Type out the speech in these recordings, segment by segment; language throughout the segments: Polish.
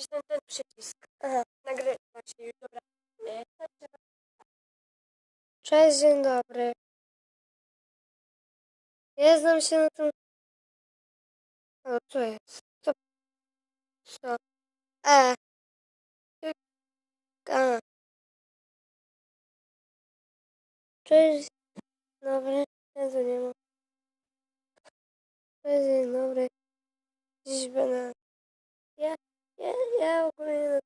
nacisnąć ten przycisk. Aha. Nagrywa się już, dobra. To Cześć, dzień dobry. Ja znam się na tym... O, co jest? Co? Co? E. A. Cześć, dobry. Ja tu nie ma. Cześć, dzień dobry. Dziś będę... Ja, ja, ja będę...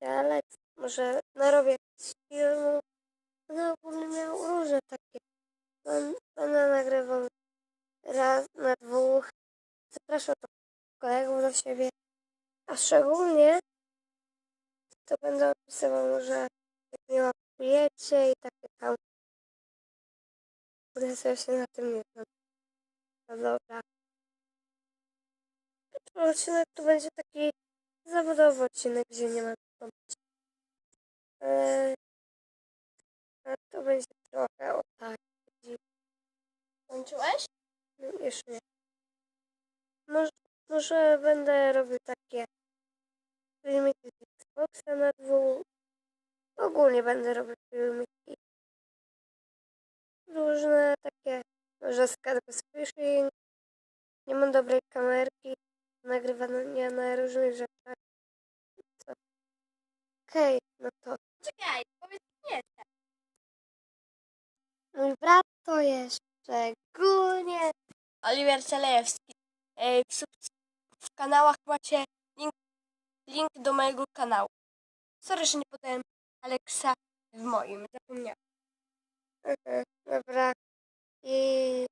Ale może narobię jakiś filmu. Będę ogólnie miał róże takie. Będę, będę nagrywał raz na dwóch. Zapraszam do kolegów do siebie. A szczególnie to będę opisywał, że jak nie łapujecie i takie tam. Kurde, co ja się na tym nie znam. No dobra. Pierwszy odcinek to będzie taki zawodowy odcinek, gdzie nie ma robić. Eee, to będzie trochę o tak. Kończyłeś? No, Jeszcze nie. Może, może będę robił takie filmiki z Xboxa na dwóch. Ogólnie będę robił filmiki. Różne takie, może z fishing. Nie mam dobrej kamerki. Nagrywania na różnych rzeczach. Okej, no to Czekaj, powiedz nie. mój brat to jeszcze Szczególnie. Oliwier Celejewski. E, w, w kanałach macie link, link do mojego kanału. Sorry, że nie podałem Aleksa w moim, zapomniałem. Dobra. I